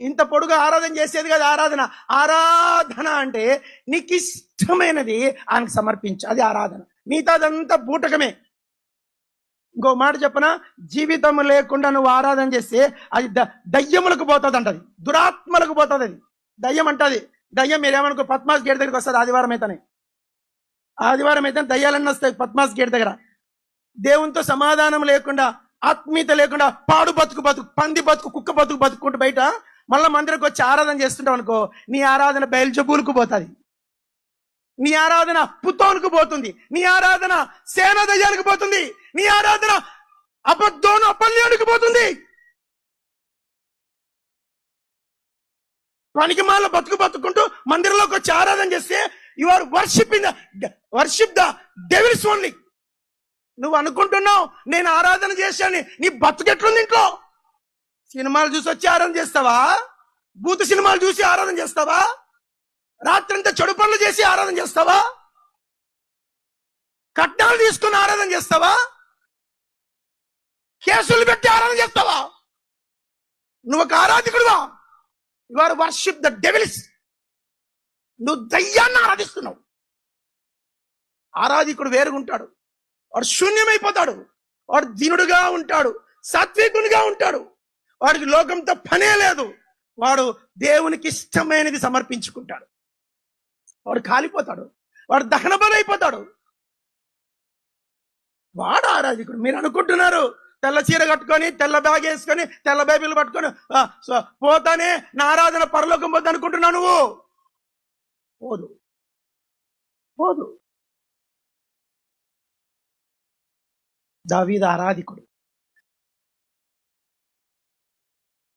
ఇంత పొడుగు ఆరాధన చేసేది కదా ఆరాధన. ఆరాధన అంటే నీకు ఇష్టమైనది ఆయనకు సమర్పించు. అది ఆరాధన. మిగతాదంతా బూటకమే. ఇంకో మాట చెప్పన? జీవితం లేకుండా నువ్వు ఆరాధన చేస్తే అది ద- దయ్యములకు పోతుంది అంటది దురాత్మలకు పోతుంది అది దయ్యం అంటది. దయ్యం మీరేమనుకో పద్మాస్ గేట్ దగ్గరికి వస్తుంది ఆదివారం అయితేనే. ఆదివారం అయితే దయ్యాలన్నీ వస్తాయి పద్మాస్ గేట్ దగ్గర. దేవునితో సమాధానం లేకుండా ఆత్మీయత లేకుండా పాడు బతుకు బతుకు పంది బతుకు కుక్క బతుకు బతుకుంటూ బయట మళ్ళీ మందిరకు వచ్చి ఆరాధన చేస్తుంటావు అనుకో నీ ఆరాధన బయలుజబూలకు పోతుంది. నీ ఆరాధన పుత్తోనుకు పోతుంది. నీ ఆరాధన సేన దయ్యానికి పోతుంది. నీ ఆరాధన అబద్ధోను అపల్యానికి పోతుంది. పనికి మాల బతుకు బతుకుంటూ మందిరంలోకి వచ్చి ఆరాధన చేస్తే you are worship in worship the devils only నువ్వు అనుకుంటున్నావు నేను ఆరాధన చేశాను నీ బతుకెట్లుంది ఇంట్లో? సినిమాలు చూసి వచ్చి ఆరాధన చేస్తావా? భూత సినిమాలు చూసి ఆరాధన చేస్తావా? రాత్రంతా చెడు పనులు చేసి ఆరాధన చేస్తావా? కట్నాలు తీసుకుని ఆరాధన చేస్తావా? కేసులు పెట్టి ఆరాధన చేస్తావా? నువ్వు ఒక ఆరాధకుడువా? You are worship the devils నువ్వు దయ్యాన్ని ఆరాధిస్తున్నావు. ఆరాధికుడు వేరుగుంటాడు. వాడు శూన్యమైపోతాడు. వాడు దీనుడుగా ఉంటాడు. సాత్వికునిగా ఉంటాడు. వాడికి లోకంతో పనే లేదు. వాడు దేవునికి ఇష్టమైనది సమర్పించుకుంటాడు. వాడు కాలిపోతాడు. వాడు దహన అయిపోతాడు వాడు ఆరాధికుడు. మీరు అనుకుంటున్నారు తెల్ల చీర కట్టుకొని తెల్ల బ్యాగ్ వేసుకొని తెల్ల బైబిల్ పట్టుకొని పోతానే నా ఆరాధన పరలోకం పోతే అనుకుంటున్నావు నువ్వు? పోదు. పోదు. దావీద ఆరాధికుడు.